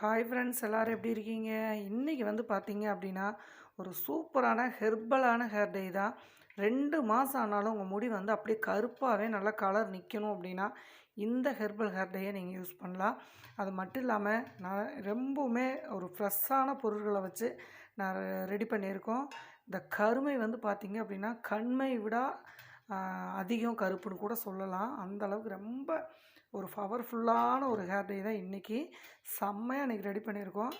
Hi friends எல்லோரும் எப்படி இருக்கீங்க? இன்றைக்கி வந்து பார்த்தீங்க அப்படின்னா ஒரு சூப்பரான ஹெர்பலான ஹேர் டே தான். ரெண்டு மாதம் ஆனாலும் உங்கள் முடி வந்து அப்படியே கருப்பாகவே நல்லா கலர் நிற்கணும் அப்படின்னா இந்த ஹெர்பல் ஹேர் டேயை நீங்கள் யூஸ் பண்ணலாம். அது மட்டும் இல்லாமல் நான் ரொம்பவுமே ஒரு ஃப்ரெஷ்ஷான பொருட்களை வச்சு நான் ரெடி பண்ணியிருக்கோம். இந்த கருமை வந்து பார்த்திங்க அப்படின்னா கண்மை விட அதிகம் கருப்புன்னு கூட சொல்லலாம். அந்தளவுக்கு ரொம்ப ஒரு பவர்ஃபுல்லான ஒரு ஹேர் டே தான் இன்றைக்கி செம்மையாக இன்றைக்கி ரெடி பண்ணியிருக்கோம்.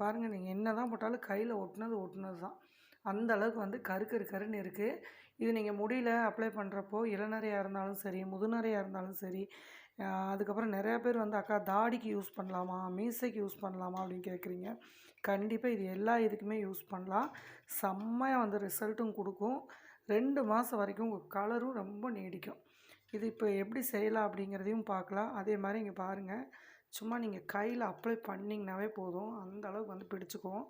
பாருங்கள் நீங்கள் என்ன தான் போட்டாலும் கையில் ஒட்டுனது ஒட்டுனது தான். அந்த அளவுக்கு வந்து கரு கரு கருன்னு இருக்குது இது நீங்கள் முடியல அப்ளை பண்ணுறப்போ இளநரையாக இருந்தாலும் சரி முதுநரையாக இருந்தாலும் சரி அதுக்கப்புறம் நிறையா பேர் வந்து அக்கா தாடிக்கு யூஸ் பண்ணலாமா? மீசைக்கு யூஸ் பண்ணலாமா? அப்படின்னு கேட்குறீங்க கண்டிப்பாக இது எல்லா இதுக்குமே யூஸ் பண்ணலாம். செம்மையாக வந்து ரிசல்ட்டும் கொடுக்கும். ரெண்டு மாதம் வரைக்கும் உங்கள் கலரும் ரொம்ப நீடிக்கும். இது இப்போ எப்படி செய்யலாம் அப்படிங்கிறதையும் பார்க்கலாம். அதே மாதிரி இங்கே பாருங்கள் சும்மா நீங்கள் கையில் அப்ளை பண்ணிங்கனாவே போதும். அந்த அளவுக்கு வந்து பிடிச்சிக்கும்.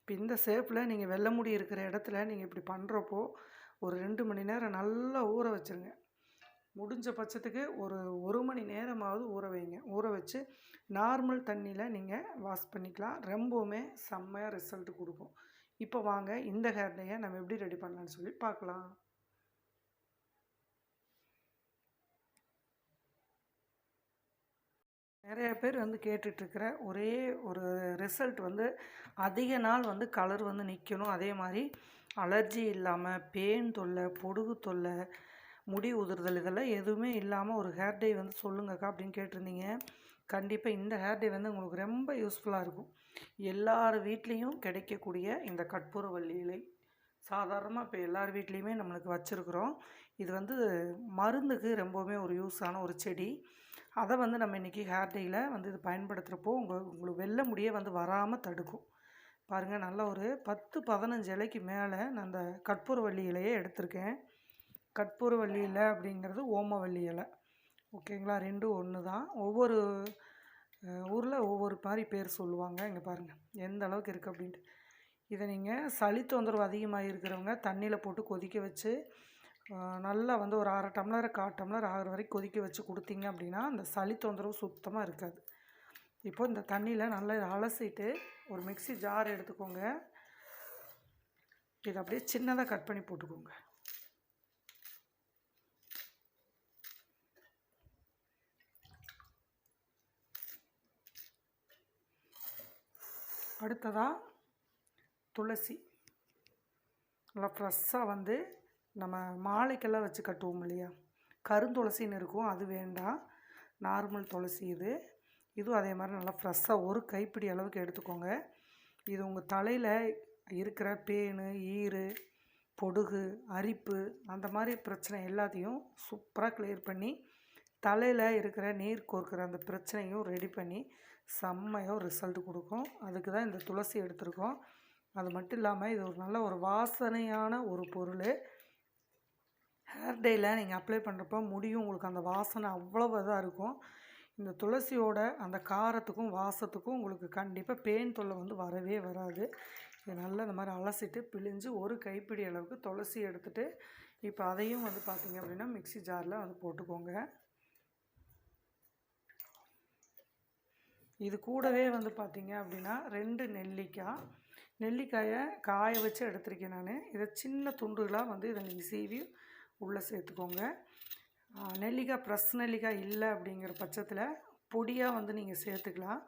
இப்போ இந்த ஷேப்பில் நீங்கள் வெள்ளை முடி இருக்கிற இடத்துல நீங்கள் இப்படி பண்ணுறப்போ ஒரு ரெண்டு மணி நேரம் நல்லா ஊற வச்சுருங்க. முடிஞ்ச பட்சத்துக்கு ஒரு ஒரு மணி நேரமாவது ஊற வைங்க. ஊற வச்சு நார்மல் தண்ணியில் நீங்கள் வாஷ் பண்ணிக்கலாம். ரொம்பவுமே செம்மையாக ரிசல்ட் கொடுக்கும். இப்போ வாங்க இந்த ஹேர் டேயை நம்ம எப்படி ரெடி பண்ணலாம்னு சொல்லி பார்க்கலாம். நிறைய பேர் வந்து கேட்டுட்ருக்கிற ஒரே ஒரு ரிசல்ட் வந்து அதிக நாள் வந்து கலர் வந்து நிற்கணும் அதே மாதிரி அலர்ஜி இல்லாமல் பேன் தொல்லை பொடுகு தொல்லை முடி உதிர்தல் இதெல்லாம் எதுவுமே இல்லாமல் ஒரு ஹேர் டே வந்து சொல்லுங்கக்கா அப்படின்னு கேட்டிருந்தீங்க. கண்டிப்பாக இந்த ஹேர் டே வந்து உங்களுக்கு ரொம்ப யூஸ்ஃபுல்லாக இருக்கும். எல்லார் வீட்லேயும் கிடைக்கக்கூடிய இந்த கற்பூரவள்ளி இலை. சாதாரணமாக இப்போ எல்லார் வீட்லேயுமே நம்மளுக்கு வச்சுருக்குறோம். இது வந்து மருந்துக்கு ரொம்பவுமே ஒரு யூஸான ஒரு செடி. அதை வந்து நம்ம இன்றைக்கி ஹேர் டேயில் வந்து இது பயன்படுத்துகிறப்போ உங்கள் உங்களுக்கு வெள்ளை முடியே வந்து வராமல் தடுக்கும். பாருங்கள் நல்ல ஒரு பத்து பதினஞ்சு இலைக்கு மேலே நான் அந்த கற்பூரவள்ளி இலையே எடுத்திருக்கேன். கற்பூரவள்ளி இலை அப்படிங்கிறது ஓமவல்லி இலை. ஓகேங்களா? ரெண்டும் ஒன்று தான் ஒவ்வொரு ஊரில் ஒவ்வொரு மாதிரி பேர் சொல்லுவாங்க. இங்கே பாருங்கள் எந்த அளவுக்கு இருக்குது அப்படின்ட்டு. இதை நீங்கள் சளி தொந்தரவு அதிகமாக இருக்கிறவங்க தண்ணியில் போட்டு கொதிக்க வச்சு நல்லா வந்து ஒரு அரை டம்ளர் கால் டம்ளர் ஆகிற வரைக்கும் கொதிக்க வச்சு கொடுத்தீங்க அப்படின்னா அந்த சளி தொந்தரவு சுத்தமாக இருக்காது. இப்போ இந்த தண்ணியில் நல்லா இதை அலசிட்டு ஒரு மிக்ஸி ஜார் எடுத்துக்கோங்க. இதை அப்படியே சின்னதாக கட் பண்ணி போட்டுக்கோங்க. அடுத்ததாக துளசி. நல்லா ஃப்ரெஷ்ஷாக வந்து நம்ம மாலைக்கெல்லாம் வச்சு கட்டுவோம் இல்லையா? கருந்துளசின்னு இருக்கும். அது வேண்டாம். நார்மல் துளசி இது. இதுவும் அதே மாதிரி நல்லா ஃப்ரெஷ்ஷாக ஒரு கைப்பிடி அளவுக்கு எடுத்துக்கோங்க. இது உங்கள் தலையில் இருக்கிற பேனு ஈறு பொடுகு அரிப்பு அந்த மாதிரி பிரச்சனை எல்லாத்தையும் சூப்பராக கிளியர் பண்ணி தலையில் இருக்கிற நீர் கோர்க்கிற அந்த பிரச்சனையும் ரெடி பண்ணி செம்மையாக ரிசல்ட் கொடுக்கும். அதுக்கு தான் இந்த துளசி எடுத்திருக்கோம். அது மட்டும் இல்லாமல் இது ஒரு நல்ல ஒரு வாசனையான ஒரு பொருள். ஹேர் டேயில் நீங்கள் அப்ளை பண்ணுறப்போ முடியும் உங்களுக்கு அந்த வாசனை அவ்வளவு இதாக இருக்கும். இந்த துளசியோட அந்த காரத்துக்கும் வாசத்துக்கும் உங்களுக்கு கண்டிப்பாக பேன் தொல்லை வந்து வரவே வராது. இது நல்லா இந்த மாதிரி அலசிட்டு பிழிஞ்சு ஒரு கைப்பிடி அளவுக்கு துளசி எடுத்துகிட்டு இப்போ அதையும் வந்து பார்த்திங்க அப்படின்னா மிக்ஸி ஜாரில் வந்து போட்டுக்கோங்க. இது கூடவே வந்து பார்த்திங்க அப்படின்னா ரெண்டு நெல்லிக்காய். நெல்லிக்காயை காய வச்சு எடுத்திருக்கேன் நான். இதை சின்ன துண்டுகளாக வந்து இதை நீங்கள் சீவி உள்ளே சேர்த்துக்கோங்க. நெல்லிக்காய் ப்ரெஸ் நெல்லிக்காய் இல்லை அப்படிங்கிற பட்சத்தில் பொடியாக வந்து நீங்கள் சேர்த்துக்கலாம்.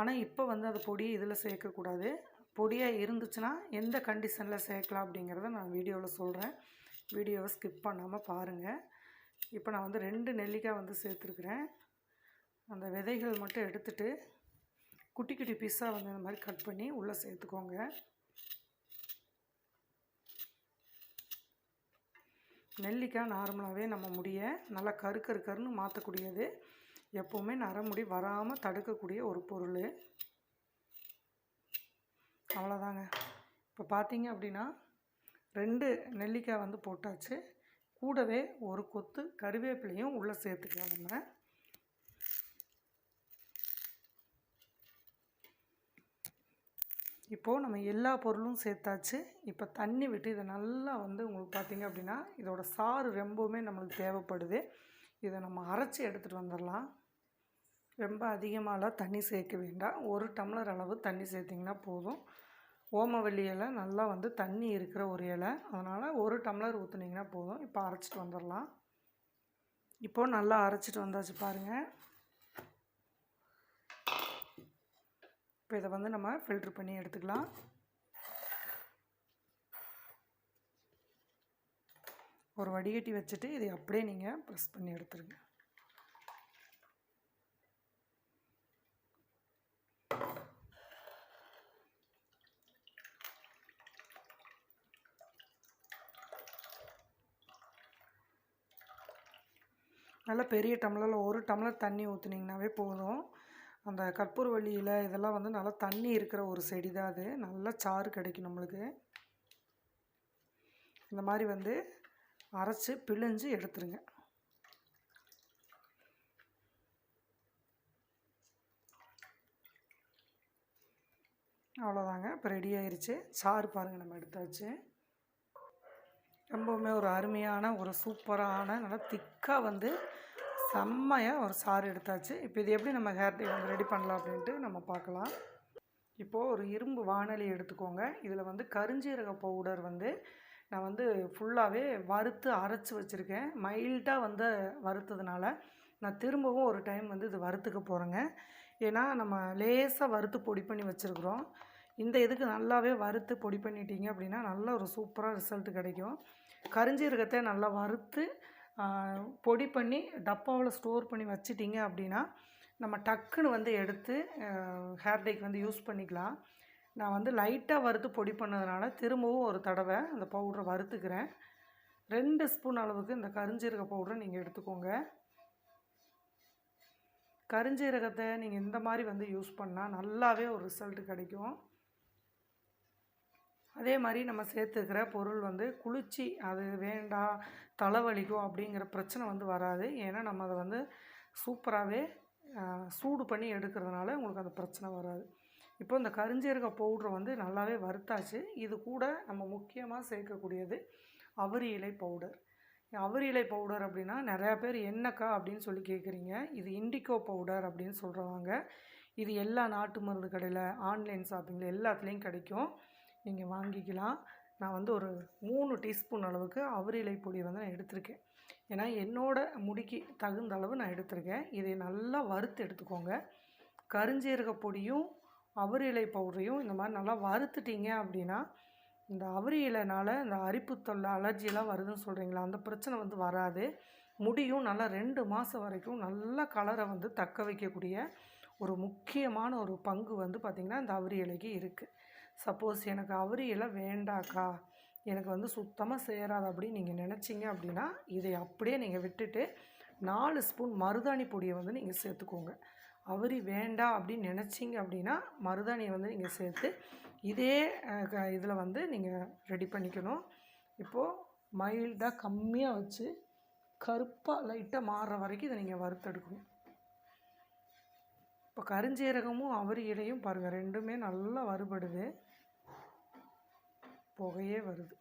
ஆனால் இப்போ வந்து அது பொடி இதில் சேர்க்கக்கூடாது. பொடியாக இருந்துச்சுன்னா எந்த கண்டிஷனில் சேர்க்கலாம் அப்படிங்கிறத நான் வீடியோவில் சொல்கிறேன் வீடியோவை ஸ்கிப் பண்ணாமல் பாருங்கள் இப்போ நான் வந்து ரெண்டு நெல்லிக்காய் வந்து சேர்த்துருக்குறேன். அந்த விதைகள் மட்டும் எடுத்துட்டு குட்டி குட்டி பீஸாக வந்து இந்த மாதிரி கட் பண்ணி உள்ளே சேர்த்துக்கோங்க. நெல்லிக்காய் நார்மலாகவே நம்ம முடியை நல்லா கரு கரு கருன்னு மாற்றக்கூடியது எப்போவுமே நரமுடி வராமல் தடுக்கக்கூடிய ஒரு பொருள். அவ்வளோதாங்க இப்போ பார்த்தீங்க அப்படின்னா ரெண்டு நெல்லிக்காய் வந்து போட்டாச்சு. கூடவே ஒரு கொத்து கருவேப்பிலையும் உள்ளே சேர்த்துக்கலாம் நம்ம. இப்போது நம்ம எல்லா பொருளும் சேர்த்தாச்சு. இப்போ தண்ணி விட்டு இதை நல்லா வந்து உங்களுக்கு பார்த்திங்க அப்படின்னா இதோட சாறு ரொம்பவுமே நம்மளுக்கு தேவைப்படுது. இதை நம்ம அரைச்சி எடுத்துகிட்டு வந்துடலாம். ரொம்ப அதிகமாகலாம் தண்ணி சேர்க்க வேண்டாம். ஒரு டம்ளர் அளவு தண்ணி சேர்த்திங்கன்னா போதும். ஓமவல்லி இலை நல்லா வந்து தண்ணி இருக்கிற ஒரு இலை. அதனால் ஒரு டம்ளர் ஊற்றுனீங்கன்னா போதும். இப்போ அரைச்சிட்டு வந்துடலாம். இப்போது நல்லா அரைச்சிட்டு வந்தாச்சு பாருங்கள் இப்போ இதை வந்து நம்ம ஃபில்ட்ரு பண்ணி எடுத்துக்கலாம். ஒரு வடிகட்டி வச்சுட்டு இதை அப்படியே நீங்கள் ப்ரெஸ் பண்ணி எடுத்துருங்க. நல்லா பெரிய டம்ளரில் ஒரு டம்ளர் தண்ணி ஊற்றுனீங்கனாவே போதும். அந்த கற்பூரவள்ளியில் இதெல்லாம் வந்து நல்லா தண்ணி இருக்கிற ஒரு செடி தான் அது. நல்லா சாறு கிடைக்கும் நம்மளுக்கு. இந்த மாதிரி வந்து அரைச்சி பிழிஞ்சு எடுத்துருங்க. அவ்வளோதாங்க. இப்போ ரெடி ஆயிடுச்சு சாறு பாருங்கள் நம்ம எடுத்தாச்சு. ரொம்பவுமே ஒரு அருமையான ஒரு சூப்பரான நல்லா திக்காக வந்து செம்மையாக ஒரு சாறு எடுத்தாச்சு. இப்போ இது எப்படி நம்ம ஹேர் டை வந்து ரெடி பண்ணலாம் அப்படின்ட்டு நம்ம பார்க்கலாம். இப்போது ஒரு இரும்பு வானொலி எடுத்துக்கோங்க. இதில் வந்து கருஞ்சீரக பவுடர் வந்து நான் வந்து ஃபுல்லாகவே வறுத்து அரைச்சி வச்சுருக்கேன். மைல்டாக வந்து வறுத்ததுனால நான் திரும்பவும் ஒரு டைம் வந்து இது வறுத்துக்க போகிறேங்க ஏன்னா நம்ம லேசாக வறுத்து பொடி பண்ணி வச்சுருக்குறோம். இந்த இதுக்கு நல்லாவே வறுத்து பொடி பண்ணிட்டீங்க அப்படின்னா நல்ல ஒரு சூப்பராக ரிசல்ட் கிடைக்கும். கரிஞ்சீரகத்தை நல்லா வறுத்து பொடி பண்ணி டப்பாவில் ஸ்டோர் பண்ணி வச்சிட்டிங்க அப்படின்னா நம்ம டக்குன்னு வந்து எடுத்து ஹேர் டேக்கு வந்து யூஸ் பண்ணிக்கலாம். நான் வந்து லைட்டாக வறுத்து பொடி பண்ணதுனால திரும்பவும் ஒரு தடவை அந்த பவுடரை வறுத்துக்கிறேன். ரெண்டு ஸ்பூன் அளவுக்கு இந்த கருஞ்சீரக பவுடரை நீங்கள் எடுத்துக்கோங்க. கருஞ்சீரகத்தை நீங்கள் இந்த மாதிரி வந்து யூஸ் பண்ணால் நல்லாவே ஒரு ரிசல்ட் கிடைக்கும். அதே மாதிரி நம்ம சேர்த்துக்கிற பொருள் வந்து குளிர்ச்சி அது வேண்டாம் தலைவலிக்கும் அப்படிங்கிற பிரச்சனை வந்து வராது. ஏன்னா நம்ம அதை வந்து சூப்பராகவே சூடு பண்ணி எடுக்கிறதுனால உங்களுக்கு அந்த பிரச்சனை வராது. இப்போ இந்த கருஞ்சீரக பவுட்ரு வந்து நல்லாவே வறுத்தாச்சு. இது கூட நம்ம முக்கியமாக சேர்க்கக்கூடியது அவரி இலை பவுடர். அவரி இலை பவுடர் அப்படின்னா நிறையா பேர் என்னக்கா அப்படின்னு சொல்லி கேட்குறீங்க. இது இண்டிகோ பவுடர் அப்படின்னு சொல்கிறவங்க இது எல்லா நாட்டு மருந்து கடையில் ஆன்லைன் ஷாப்பிங்கில் எல்லாத்துலேயும் கிடைக்கும். நீங்கள் வாங்கிக்கலாம். நான் வந்து ஒரு மூணு டீஸ்பூன் அளவுக்கு அவரிலை பொடி வந்து நான் எடுத்திருக்கேன். ஏன்னா என்னோட முடிக்கு தகுந்த அளவு நான் எடுத்திருக்கேன். இதை நல்லா வறுத்து எடுத்துக்கோங்க. கருஞ்சீரக பொடியும் அவரிலை பவுடரையும் இந்த மாதிரி நல்லா வறுத்துட்டீங்க அப்படின்னா இந்த அவரி இலைனால் இந்த அரிப்பு தொல்லை அலர்ஜிலாம் வருதுன்னு சொல்கிறீங்களா அந்த பிரச்சனை வந்து வராது. முடியும். நல்லா ரெண்டு மாதம் வரைக்கும் நல்ல கலரை வந்து தக்க வைக்கக்கூடிய ஒரு முக்கியமான ஒரு பங்கு வந்து பார்த்திங்கன்னா இந்த அவரி இலைக்கு இருக்குது சப்போஸ் எனக்கு அவரி இலை வேண்டாக்கா எனக்கு வந்து சுத்தமாக சேராது அப்படின்னு நீங்கள் நினச்சிங்க அப்படின்னா இதை அப்படியே நீங்கள் விட்டுட்டு நாலு ஸ்பூன் மருதாணி பொடியை வந்து நீங்கள் சேர்த்துக்கோங்க. அவரி வேண்டாம் அப்படின்னு நினச்சிங்க அப்படின்னா மருதாணியை வந்து நீங்கள் சேர்த்து இதே இதில் வந்து நீங்கள் ரெடி பண்ணிக்கணும். இப்போது மைல்டாக கம்மியாக வச்சு கருப்பாக லைட்டாக மாறுற வரைக்கும் இதை நீங்கள் வறுத்தெடுக்கணும். இப்போ கருஞ்சீரகமும் அவரி இலையும் பாருங்கள் ரெண்டுமே நல்லா வறுபடுது. புகையே வருது.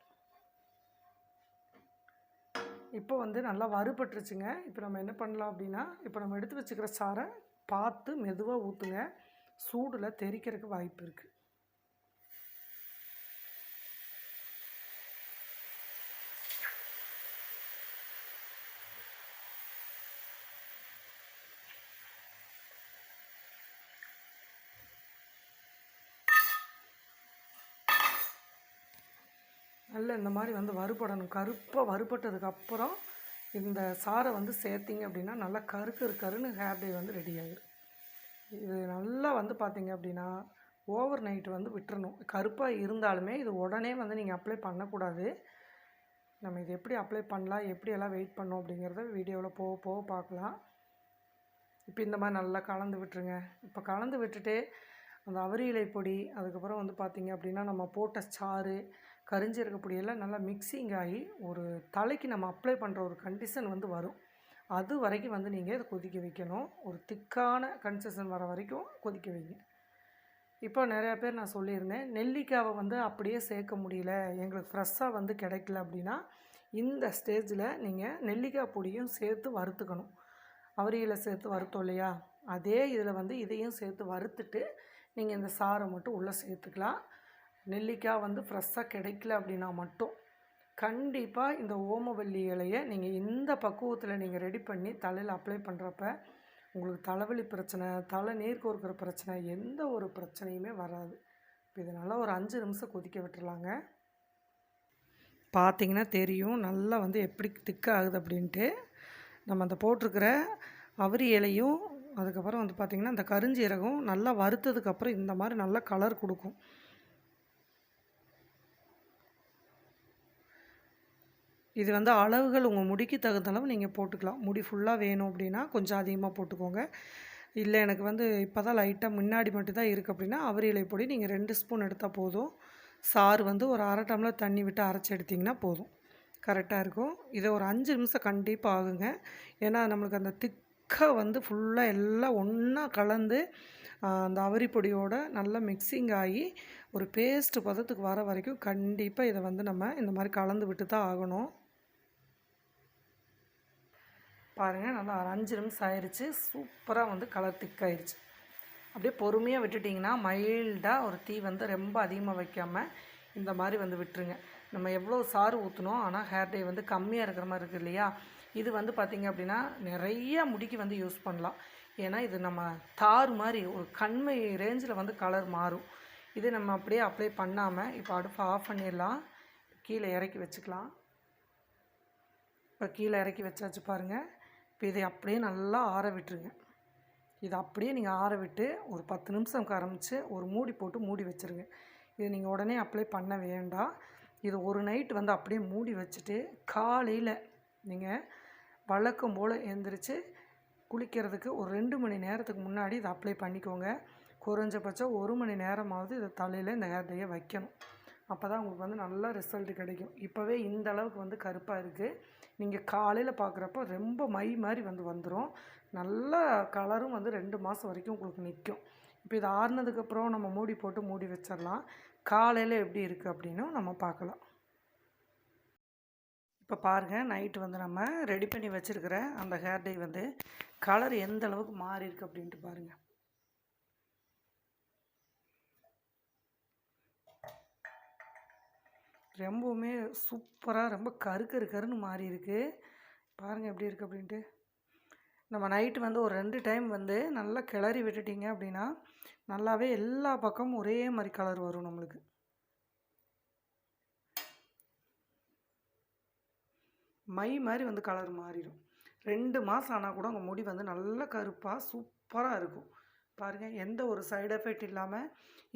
இப்போ வந்து நல்லா வறுபட்டுருச்சுங்க. இப்போ நம்ம என்ன பண்ணலாம் அப்படின்னா இப்போ நம்ம எடுத்து வச்சுக்கிற சாரை பார்த்து மெதுவாக ஊற்றுங்க சூடில் தெறிக்கிறதுக்கு வாய்ப்பு இருக்குது நல்ல இந்த மாதிரி வந்து வறுபடணும். கருப்பாக வறுபட்டதுக்கு அப்புறம் இந்த சாரை வந்து சேர்த்திங்க அப்படின்னா நல்லா கருக்கு கருன்னு ஹேர் டே வந்து ரெடி ஆகிடும் இது நல்லா வந்து பார்த்திங்க அப்படின்னா ஓவர் நைட் வந்து விட்டுறணும். கருப்பாக இருந்தாலுமே இது உடனே வந்து நீங்கள் அப்ளை பண்ணக்கூடாது. நம்ம இது எப்படி அப்ளை பண்ணலாம் எப்படியெல்லாம் வெயிட் பண்ணோம் அப்படிங்கிறத வீடியோவில் போக போக பார்க்கலாம். இப்போ இந்த மாதிரி நல்லா கலந்து விட்டுருங்க. இப்போ கலந்து விட்டுட்டு அந்த அவரி இலை பொடி அதுக்கப்புறம் வந்து பார்த்திங்க அப்படின்னா நம்ம போட்ட சாறு கரிஞ்சீரக பொடியெல்லாம் நல்லா மிக்சிங் ஆகி ஒரு தலைக்கு நம்ம அப்ளை பண்ணுற ஒரு கண்டிஷன் வந்து வரும். அது வரைக்கும் வந்து நீங்கள் இதை கொதிக்க வைக்கணும். ஒரு திக்கான கன்சிஷன் வர வரைக்கும் கொதிக்க வைங்க. இப்போ நிறையா பேர் நான் சொல்லியிருந்தேன் நெல்லிக்காவை வந்து அப்படியே சேர்க்க முடியல எங்களுக்கு ஃப்ரெஷ்ஷாக வந்து கிடைக்கல அப்படின்னா இந்த ஸ்டேஜில் நீங்கள் நெல்லிக்காய் பொடியும் சேர்த்து வறுத்துக்கணும். அவரியில் சேர்த்து வறுத்தோம் இல்லையா? அதே இதில் வந்து இதையும் சேர்த்து வறுத்துட்டு நீங்கள் இந்த சாறை மட்டும் உள்ளே சேர்த்துக்கலாம். நெல்லிக்காய் வந்து ஃப்ரெஷ்ஷாக கிடைக்கல அப்படின்னா மட்டும் கண்டிப்பாக இந்த ஓமவல்லி இலையை நீங்கள் இந்த பக்குவத்தில் நீங்கள் ரெடி பண்ணி தலையில் அப்ளை பண்ணுறப்ப உங்களுக்கு தலைவலி பிரச்சனை தலை நீர் கோர்க்கிற பிரச்சனை எந்த ஒரு பிரச்சனையுமே வராது. இப்போ இதை ஒரு அஞ்சு நிமிஷம் கொதிக்க விட்டுருலாங்க பார்த்திங்கன்னா தெரியும் நல்லா வந்து எப்படி திக்க ஆகுது அப்படின்ட்டு. நம்ம அந்த போட்டிருக்கிற அவரி இலையும் அதுக்கப்புறம் வந்து பார்த்திங்கன்னா இந்த கருஞ்சீரகம் நல்லா வறுத்ததுக்கப்புறம் இந்த மாதிரி நல்லா கலர் கொடுக்கும். இது வந்து அளவுகள் உங்கள் முடிக்கு தகுந்த அளவு நீங்கள் போட்டுக்கலாம். முடி ஃபுல்லாக வேணும் அப்படின்னா கொஞ்சம் அதிகமாக போட்டுக்கோங்க. இல்லை எனக்கு வந்து இப்போ தான் லைட்டாக முன்னாடி மட்டும் தான் இருக்குது அப்படின்னா அவரி இலை பொடி நீங்கள் ரெண்டு ஸ்பூன் எடுத்தால் போதும். சாறு வந்து ஒரு அரை டம்ளர் தண்ணி விட்டு அரைச்சி எடுத்திங்கன்னா போதும். கரெக்டாக இருக்கும். இதை ஒரு அஞ்சு நிமிஷம் கண்டிப்பாக ஆகுங்க. ஏன்னா நம்மளுக்கு அந்த திக்காக வந்து ஃபுல்லாக எல்லாம் ஒன்றா கலந்து அந்த அவரி பொடியோட நல்லா மிக்சிங் ஆகி ஒரு பேஸ்ட் பதத்துக்கு வர வரைக்கும் கண்டிப்பாக இதை வந்து நம்ம இந்த மாதிரி கலந்து விட்டு தான் ஆகணும். பாருங்கள் நல்லா ஒரு அஞ்சு நிமிஷம் ஆயிடுச்சு சூப்பராக வந்து கலர் திக்காயிருச்சு அப்படியே பொறுமையாக விட்டுட்டிங்கன்னா மைல்டாக ஒரு தீ வந்து ரொம்ப அதிகமாக வைக்காமல் இந்த மாதிரி வந்து விட்டுருங்க. நம்ம எவ்வளோ சாறு ஊற்றணும் ஆனால் ஹேர் டே வந்து கம்மியாக இருக்கிற மாதிரி இருக்குது இல்லையா? இது வந்து பார்த்திங்க அப்படின்னா நிறைய முடிக்கு வந்து யூஸ் பண்ணலாம். ஏன்னா இது நம்ம தார் மாதிரி ஒரு கண்மை ரேஞ்சில் வந்து கலர் மாறும். இது நம்ம அப்படியே அப்ளை பண்ணாமல் இப்போ அடுப்பு ஆஃப் பண்ணிடலாம். கீழே இறக்கி வச்சுக்கலாம். இப்போ கீழே இறக்கி வச்சாச்சு பாருங்கள் இப்போ இதை அப்படியே நல்லா ஆற விட்டுருங்க. இதை அப்படியே நீங்கள் ஆற விட்டு ஒரு பத்து நிமிஷம் ஆரம்பித்து ஒரு மூடி போட்டு மூடி வச்சுருங்க. இதை நீங்கள் உடனே அப்ளை பண்ண வேண்டாம். இது ஒரு நைட் வந்து அப்படியே மூடி வச்சுட்டு காலையில் நீங்கள் வழக்கம் போல் எழுந்திரிச்சு குளிக்கிறதுக்கு ஒரு ரெண்டு மணி நேரத்துக்கு முன்னாடி இதை அப்ளை பண்ணிக்கோங்க. குறைஞ்சபட்சம் ஒரு மணி நேரமாவது இதை தலையில் இந்த ஹேர் டையை வைக்கணும். அப்போ தான் உங்களுக்கு வந்து நல்ல ரிசல்ட் கிடைக்கும். இப்போவே இந்த அளவுக்கு வந்து கருப்பாக இருக்குது நீங்கள் காலையில் பார்க்குறப்ப ரொம்ப மை மாதிரி வந்து வந்துடும் நல்ல கலரும் வந்து ரெண்டு மாதம் வரைக்கும் உங்களுக்கு நிற்கும் இப்போ இது ஆறுனதுக்கப்புறம் நம்ம மூடி போட்டு மூடி வச்சிடலாம் காலையில் எப்படி இருக்குது அப்படின்னு நம்ம பார்க்கலாம் இப்போ பாருங்கள் நைட்டு வந்து நம்ம ரெடி பண்ணி வச்சுருக்கிற அந்த ஹேர் டை வந்து கலர் எந்த அளவுக்கு மாறி இருக்குது அப்படின்ட்டு பாருங்கள் ரொம்பவுமே சூப்பராக ரொம்ப கரு கரு கருன்னு மாறி இருக்குது பாருங்கள் எப்படி இருக்குது அப்படின்ட்டு. நம்ம நைட்டு வந்து ஒரு ரெண்டு டைம் வந்து நல்லா கிளறி விட்டுட்டிங்க அப்படின்னா நல்லாவே எல்லா பக்கமும் ஒரே மாதிரி கலர் வரும் நம்மளுக்கு. மை மாதிரி வந்து கலர் மாறிடும். ரெண்டு மாதம் ஆனால் கூட உங்கள் முடி வந்து நல்ல கருப்பாக சூப்பராக இருக்கும். பாருங்கள் எந்த ஒரு சைடு எஃபெக்ட் இல்லாமல்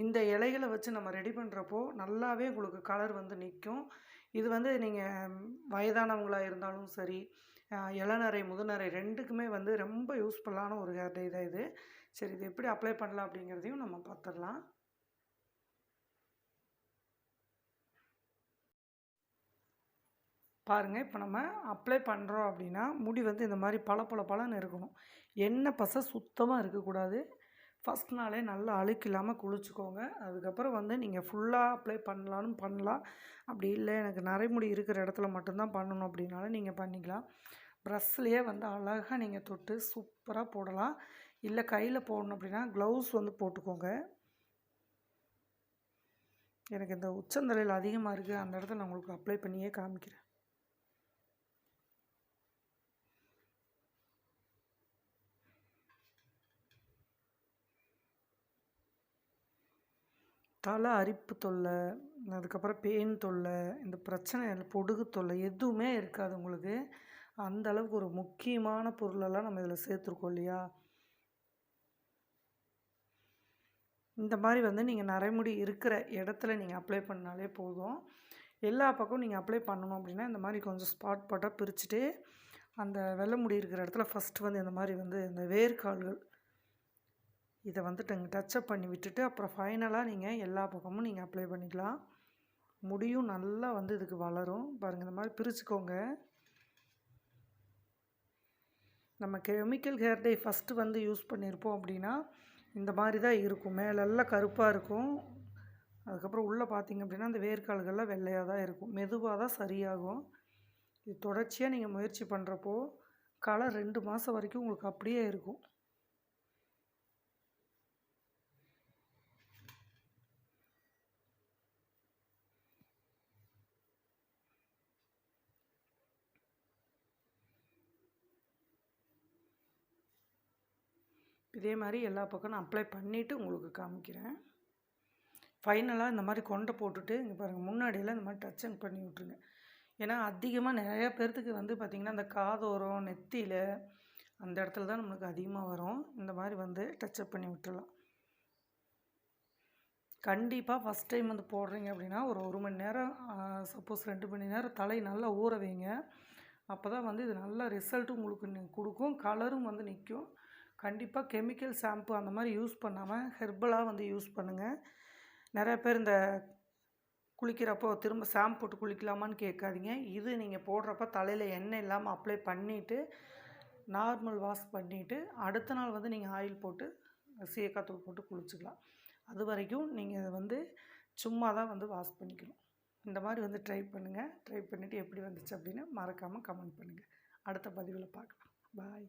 இந்த இலைகளை வச்சு நம்ம ரெடி பண்ணுறப்போ நல்லாவே உங்களுக்கு கலர் வந்து நிற்கும் இது வந்து நீங்கள் வயதானவங்களாக இருந்தாலும் சரி இளநரை முதுநரை ரெண்டுக்குமே வந்து ரொம்ப யூஸ்ஃபுல்லான ஒரு ஹேர் டை தான் இது. சரி இது எப்படி அப்ளை பண்ணலாம் அப்படிங்கிறதையும் நம்ம பார்த்துடலாம். பாருங்கள் இப்போ நம்ம அப்ளை பண்ணுறோம் அப்படின்னா முடி வந்து இந்த மாதிரி பல பல பலன்னு இருக்கணும். எண்ணெய் பசை சுத்தமாக இருக்கக்கூடாது. ஃபஸ்ட் நாளே நல்லா அழுக்கு இல்லாமல் குளிச்சுக்கோங்க. அதுக்கப்புறம் வந்து நீங்கள் ஃபுல்லாக அப்ளை பண்ணலான்னு பண்ணலாம். அப்படி இல்லை எனக்கு நரைமுடி இருக்கிற இடத்துல மட்டும்தான் பண்ணணும் அப்படின்னாலும் நீங்கள் பண்ணிக்கலாம். ப்ரஷ்லேயே வந்து அழகாக நீங்கள் தொட்டு சூப்பராக போடலாம். இல்லை கையில் போடணும் அப்படின்னா க்ளவுஸ் வந்து போட்டுக்கோங்க. எனக்கு இந்த உச்சந்தலையில் அதிகமாக இருக்குது அந்த இடத்துல நான் உங்களுக்கு அப்ளை பண்ணியே காமிக்கிறேன். தலை அரிப்பு தொல்லை அதுக்கப்புறம் பெயின் தொல்லை இந்த பிரச்சனை இல்லை, பொடுகு தொல்லை எதுவுமே இருக்காது உங்களுக்கு. அந்த அளவுக்கு ஒரு முக்கியமான பொருளெல்லாம் நம்ம இதில் சேர்த்துருக்கோம் இல்லையா? இந்த மாதிரி வந்து நீங்கள் நரைமுடி இருக்கிற இடத்துல நீங்கள் அப்ளை பண்ணாலே போதும். எல்லா பக்கமும் நீங்கள் அப்ளை பண்ணணும் அப்படின்னா இந்த மாதிரி கொஞ்சம் ஸ்பாட் பாட்டாக பிரிச்சுட்டு அந்த வெள்ளை முடி இருக்கிற இடத்துல ஃபஸ்ட்டு வந்து இந்த மாதிரி வந்து இந்த வேர்க்கால்கள் இதை வந்துட்டு டச்சப் பண்ணி விட்டுட்டு அப்புறம் ஃபைனலாக நீங்கள் எல்லா பக்கமும் நீங்கள் அப்ளை பண்ணிக்கலாம். முடியும் நல்லா வந்து இதுக்கு வளரும். பாருங்கள் இந்த மாதிரி பிரிச்சுக்கோங்க. நம்ம கெமிக்கல் ஹேர் டை ஃபஸ்ட்டு வந்து யூஸ் பண்ணியிருப்போம் அப்படின்னா இந்த மாதிரி தான் இருக்கும். மேலெல்லாம் கருப்பாக இருக்கும். அதுக்கப்புறம் உள்ளே பார்த்திங்க அப்படின்னா அந்த வேர்க்கால்கள்லாம் வெள்ளையாக தான் இருக்கும். மெதுவாக தான் சரியாகும். இது தொடர்ச்சியாக நீங்கள் முயற்சி பண்ணுறப்போ கலர் ரெண்டு மாதம் வரைக்கும் உங்களுக்கு அப்படியே இருக்கும். இதே மாதிரி எல்லா பக்கம் நான் அப்ளை பண்ணிவிட்டு உங்களுக்கு காமிக்கிறேன். ஃபைனலாக இந்த மாதிரி கொண்டை போட்டுட்டு இங்கே பாருங்கள் முன்னாடியெல்லாம் இந்த மாதிரி டச்சன் பண்ணி விட்ருங்க ஏன்னா அதிகமாக நிறையா பேர்த்துக்கு வந்து பார்த்திங்கன்னா அந்த காதோரம் நெத்தியில் அந்த இடத்துல தான் நம்மளுக்கு அதிகமாக வரும். இந்த மாதிரி வந்து டச்சப் பண்ணி விட்டுடலாம் கண்டிப்பாக ஃபஸ்ட் டைம் வந்து போடுறீங்க அப்படின்னா ஒரு ஒரு மணி நேரம் சப்போஸ் ரெண்டு மணி நேரம் தலை நல்லா ஊற வைங்க. அப்போ தான் வந்து இது நல்ல ரிசல்ட்டும் உங்களுக்கு கொடுக்கும் கலரும் வந்து நிற்கும் கண்டிப்பாக கெமிக்கல் ஷாம்பு அந்த மாதிரி யூஸ் பண்ணாமல் ஹெர்பலாக வந்து யூஸ் பண்ணுங்கள் நிறைய பேர் இந்த குளிக்கிறப்போ திரும்ப ஷாம்பு போட்டு குளிக்கலாமான்னு கேட்காதீங்க. இது நீங்கள் போடுறப்ப தலையில் எண்ணெய் இல்லாமல் அப்ளை பண்ணிவிட்டு நார்மல் வாஷ் பண்ணிவிட்டு அடுத்த நாள் வந்து நீங்கள் ஆயில் போட்டு சீயக்காத்தூள் போட்டு குளிச்சுக்கலாம். அது வரைக்கும் நீங்கள் இதை வந்து சும்மா தான் வந்து வாஷ் பண்ணிக்கணும். இந்த மாதிரி வந்து ட்ரை பண்ணுங்கள் ட்ரை பண்ணிவிட்டு எப்படி வந்துச்சு அப்படின்னு மறக்காமல் கமெண்ட் பண்ணுங்கள் அடுத்த பதிவில் பார்க்கலாம். பாய்